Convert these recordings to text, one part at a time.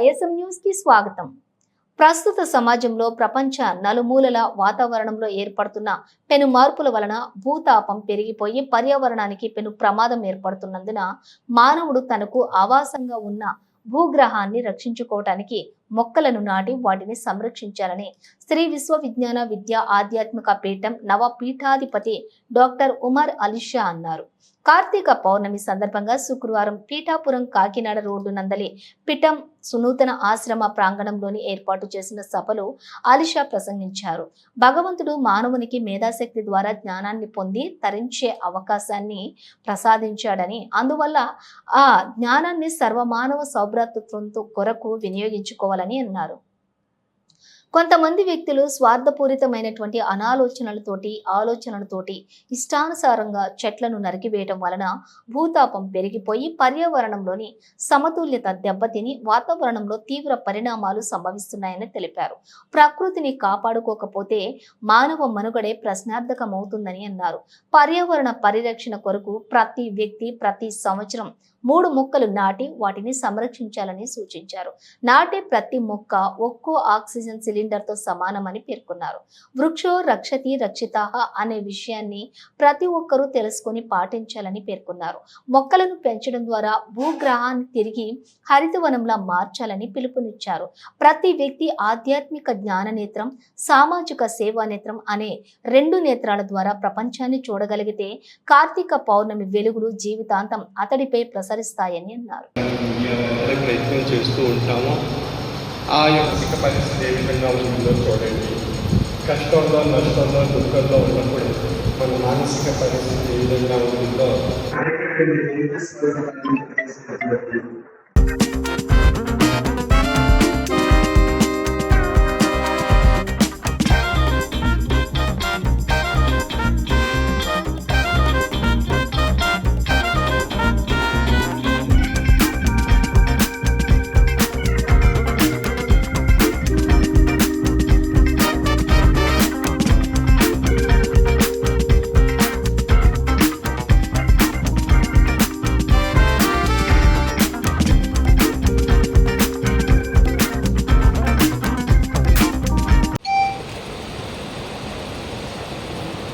YSM న్యూస్కి స్వాగతం. ప్రస్తుత సమాజంలో ప్రపంచ నలుమూలల వాతావరణంలో ఏర్పడుతున్న పెను మార్పుల వలన భూతాపం పెరిగిపోయి పర్యావరణానికి పెను ప్రమాదం ఏర్పడుతున్నందున మానవుడు తనకు ఆవాసంగా ఉన్న భూగ్రహాన్ని రక్షించుకోవటానికి మొక్కలను నాటి వాటిని సంరక్షించాలని శ్రీ విశ్వవిజ్ఞాన విద్యా ఆధ్యాత్మిక పీఠం నవ పీఠాధిపతి డాక్టర్ ఉమర్ అలిషా అన్నారు. కార్తీక పౌర్ణమి సందర్భంగా శుక్రవారం పీఠాపురం కాకినాడ రోడ్డు నందలి పిఠం సునూతన ఆశ్రమ ప్రాంగణంలోని ఏర్పాటు చేసిన సభలో ఆలిషా ప్రసంగించారు. భగవంతుడు మానవునికి మేధాశక్తి ద్వారా జ్ఞానాన్ని పొంది తరించే అవకాశాన్ని ప్రసాదించాడని అందువల్ల ఆ జ్ఞానాన్ని సర్వమానవ సౌభ్రాతృత్వంతో కొరకు వినియోగించుకోవాలి చేసుకోవాలని అన్నారు. కొంతమంది వ్యక్తులు స్వార్థపూరితమైనటువంటి అనాలోచనలతోటి ఆలోచనలతోటి ఇష్టానుసారంగా చెట్లను నరికివేయటం వలన భూతాపం పెరిగిపోయి పర్యావరణంలోని సమతుల్యత దెబ్బతిని వాతావరణంలో తీవ్ర పరిణామాలు సంభవిస్తున్నాయని తెలిపారు. ప్రకృతిని కాపాడుకోకపోతే మానవ మనుగడే ప్రశ్నార్థకమవుతుందని అన్నారు. పర్యావరణ పరిరక్షణ కొరకు ప్రతి వ్యక్తి ప్రతి సంవత్సరం మూడు మొక్కలు నాటి వాటిని సంరక్షించాలని సూచించారు. నాటే ప్రతి మొక్క ఒక్కో ఆక్సిజన్ సిలిండర్తో సమానమని పేర్కొన్నారు. వృక్షో రక్షతి రక్షిత అనే విషయాన్ని ప్రతి ఒక్కరూ తెలుసుకొని పాటించాలని పేర్కొన్నారు. మొక్కలను పెంచడం ద్వారా భూగ్రహాన్ని తిరిగి హరితవనంలా మార్చాలని పిలుపునిచ్చారు. ప్రతి వ్యక్తి ఆధ్యాత్మిక జ్ఞాన నేత్రం సామాజిక సేవా నేత్రం అనే రెండు నేత్రాల ద్వారా ప్రపంచాన్ని చూడగలిగితే కార్తీక పౌర్ణమి వెలుగులు జీవితాంతం అతడిపై ప్రసరిస్తాయని అన్నారు. ప్రయత్నం చేస్తూ ఉంటాము. ఆ యొక్క పరిస్థితి ఏ విధంగా ఉంటుందో చూడండి. కష్టంలో నష్టంలో దుఃఖంలో ఉన్నప్పుడు మన మానసిక పరిస్థితి ఏ విధంగా ఉంటుందో.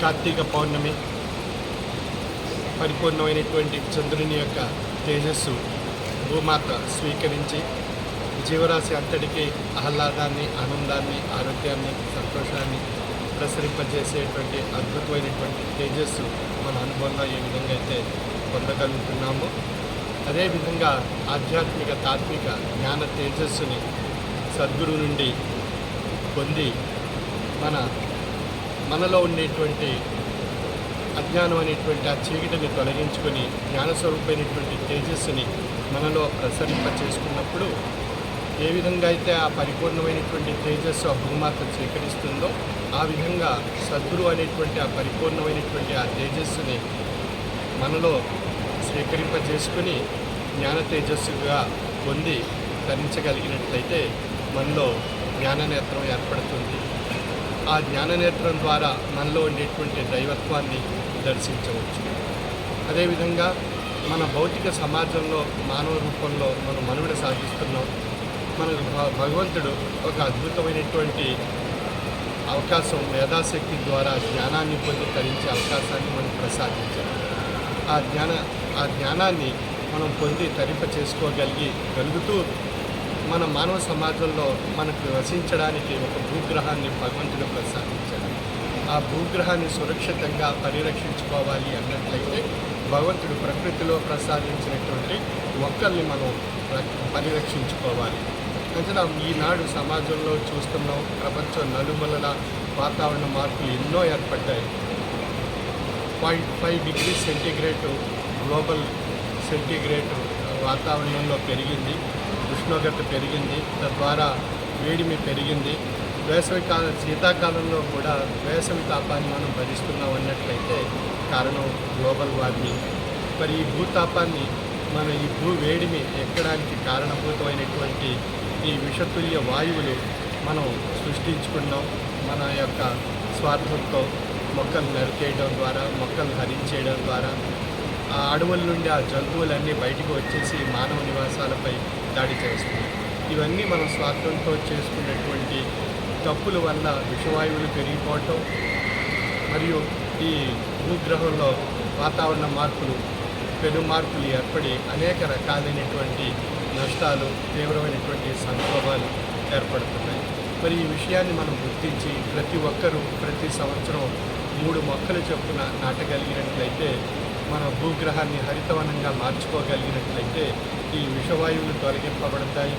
కార్తీక పౌర్ణమి పరిపూర్ణమైనటువంటి చంద్రుని యొక్క తేజస్సు భూమాత స్వీకరించి జీవరాశి అంతటికి ఆహ్లాదాన్ని ఆనందాన్ని ఆరోగ్యాన్ని సంతోషాన్ని ప్రసరింపజేసేటువంటి అద్భుతమైనటువంటి తేజస్సు మన అనుభవంలో ఏ విధంగా అయితే పొందగలుగుతున్నామో. అదేవిధంగా ఆధ్యాత్మిక తాత్విక జ్ఞాన తేజస్సుని సద్గురు నుండి పొంది మన మనలో ఉండేటువంటి అజ్ఞానం అనేటువంటి ఆ చీకటిని తొలగించుకొని జ్ఞానస్వరూపమైనటువంటి తేజస్సుని మనలో ప్రసరింప చేసుకున్నప్పుడు ఏ విధంగా అయితే ఆ పరిపూర్ణమైనటువంటి తేజస్సు ఆ భూమాత స్వీకరిస్తుందో ఆ విధంగా సద్గురు అనేటువంటి ఆ పరిపూర్ణమైనటువంటి ఆ తేజస్సుని మనలో స్వీకరింపజేసుకుని జ్ఞాన తేజస్సుగా పొంది ధరించగలిగినట్లయితే మనలో జ్ఞాననేత్రం ఏర్పడుతుంది. ఆ జ్ఞాననేత్రం ద్వారా మనలో ఉండేటువంటి దైవత్వాన్ని దర్శించవచ్చు. అదేవిధంగా మన భౌతిక సమాజంలో మానవ రూపంలో మనం మనుగడ సాగిస్తున్నాం. మనకు భ- భగవంతుడు ఒక అద్భుతమైనటువంటి అవకాశం మేధాశక్తి ద్వారా జ్ఞానాన్ని పొంది తరించే అవకాశాన్ని మనం ప్రసాదించారు ఆ జ్ఞాన ఆ జ్ఞానాన్ని మనం పొంది తరింప చేసుకోగలిగి గలుగుతూ మన మానవ సమాజంలో మనకు వసించడానికి ఒక భూగ్రహాన్ని భగవంతుడు ప్రసాదించాడు. ఆ భూగ్రహాన్ని సురక్షితంగా పరిరక్షించుకోవాలి అన్నట్లయితే భగవంతుడు ప్రకృతిలో ప్రసాదించినటువంటి మొక్కల్ని మనం పరిరక్షించుకోవాలి. అంతేనా? ఈనాడు సమాజంలో చూస్తున్నాం ప్రపంచం నలుమలల వాతావరణ మార్పులు ఎన్నో ఏర్పడ్డాయి. Point five degree centigrade global centigrade వాతావరణంలో పెరిగింది. ఉష్ణోగ్రత పెరిగింది. తద్వారా వేడిమి పెరిగింది. వేసవి కాల శీతాకాలంలో కూడా వేసవి తాపాన్ని మనం భరిస్తున్నాం అన్నట్లయితే కారణం గ్లోబల్ వార్మింగ్. మరి ఈ భూతాపాన్ని మన ఈ భూ వేడిమి ఎక్కడానికి కారణభూతమైనటువంటి ఈ విషతుల్య వాయువులు మనం సృష్టించుకున్నాం. మన యొక్క స్వార్థంతో మొక్కలు నరికేయడం ద్వారా మొక్కలు హరించేయడం ద్వారా అడవుల నుండి ఆ జంతువులన్నీ బయటకు వచ్చేసి మానవ నివాసాలపై దాడి చేస్తుంది ఇవన్నీ మనం స్వార్థంతో చేసుకున్నటువంటి తప్పుల వల్ల విషవాయువులు పెరిగిపోవటం మరియు ఈ భూగ్రహంలో వాతావరణ మార్పులు పెను మార్పులు ఏర్పడి అనేక రకాలైనటువంటి నష్టాలు తీవ్రమైనటువంటి సంక్షోభాలు ఏర్పడుతున్నాయి. మరి ఈ విషయాన్ని మనం గుర్తించి ప్రతి ఒక్కరూ ప్రతి సంవత్సరం మూడు మొక్కలు చొప్పున నాటగలిగినట్లయితే మన భూగ్రహాన్ని హరితవనంగా మార్చుకోగలిగినట్లయితే ఈ విషవాయువులు తొలగింపబడతాయి.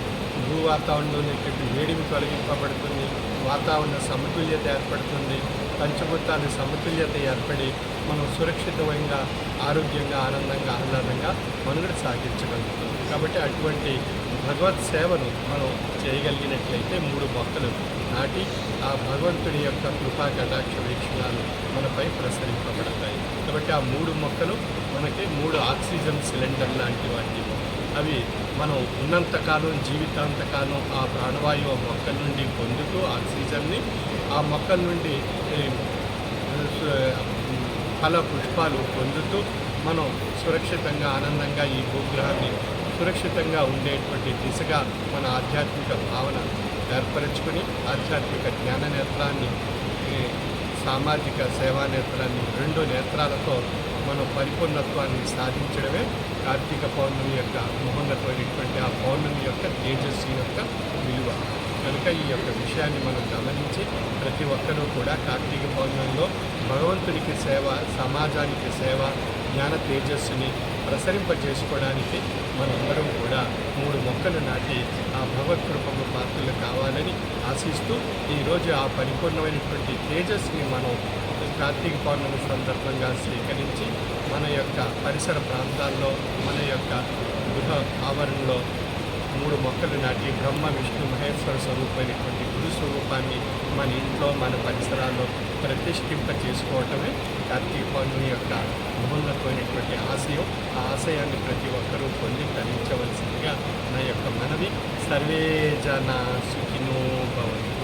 భూ వాతావరణంలో ఉన్నటువంటి వేడిమి తొలగింపబడుతుంది. వాతావరణ సమతుల్యత ఏర్పడుతుంది. పంచభూతాల సమతుల్యత ఏర్పడి మనం సురక్షితమైన ఆరోగ్యంగా ఆనందంగా ఆహ్లాదంగా మనుగడ సాగించగలుగుతాం. కాబట్టి అటువంటి భగవత్ సేవను మనం చేయగలిగినట్లయితే మూడు మొక్కలు నాటి ఆ భగవంతుడి యొక్క కృపా కటాక్ష వీక్షణాలు మనపై ప్రసరింపబడతాయి. కాబట్టి ఆ మూడు మొక్కలు మనకి మూడు ఆక్సిజన్ సిలిండర్ లాంటి వాటి అవి మనం ఉన్నంతకాలం జీవితాంతకాలం ఆ ప్రాణవాయువు ఆ మొక్కల నుండి పొందుతూ ఆక్సిజన్ని ఆ మొక్కల నుండి ఫల పుష్పాలు పొందుతూ మనం సురక్షితంగా ఆనందంగా ఈ భూగ్రహాన్ని సురక్షితంగా ఉండేటువంటి దిశగా మన ఆధ్యాత్మిక భావన ఏర్పరచుకొని ఆధ్యాత్మిక జ్ఞాన నేత్రాన్ని సామాజిక సేవా నేత్రాన్ని రెండు నేత్రాలతో మనం పరిపూర్ణత్వాన్ని సాధించడమే కార్తీక పౌర్ణమి యొక్క మహోన్నతమైనటువంటి ఆ పౌర్ణమి యొక్క తేజస్సు యొక్క విలువ. కనుక ఈ యొక్క విషయాన్ని మనం గమనించి ప్రతి ఒక్కరూ కూడా కార్తీక పౌర్ణమిలో భగవంతునికి సేవ సమాజానికి సేవ జ్ఞాన తేజస్సుని ప్రసరింపజేసుకోవడానికి మనందరం కూడా మూడు మొక్కలు నాటి ఆ భగవత్కృపకు పాత్రలు కావాలని ఆశిస్తూ ఈరోజు ఆ పరిపూర్ణమైనటువంటి తేజస్సుని మనం కార్తీక పౌర్ణమి సందర్భంగా స్వీకరించి మన యొక్క పరిసర ప్రాంతాల్లో మన యొక్క గృహ ఆవరణలో మూడు మొక్కలు నాటి బ్రహ్మ విష్ణు మహేశ్వర స్వరూపమైనటువంటి గురు స్వరూపాన్ని మన ఇంట్లో మన పరిసరాల్లో ప్రతిష్ఠింప చేసుకోవటమే కార్తీక పౌర్ణమి యొక్క మహోన్నతమైనటువంటి ఆశయం. ఆ ఆశయాన్ని ప్రతి ఒక్కరూ పొంది తరించవలసిందిగా నా యొక్క మనవి. సర్వే జన సుఖినో భవంతు.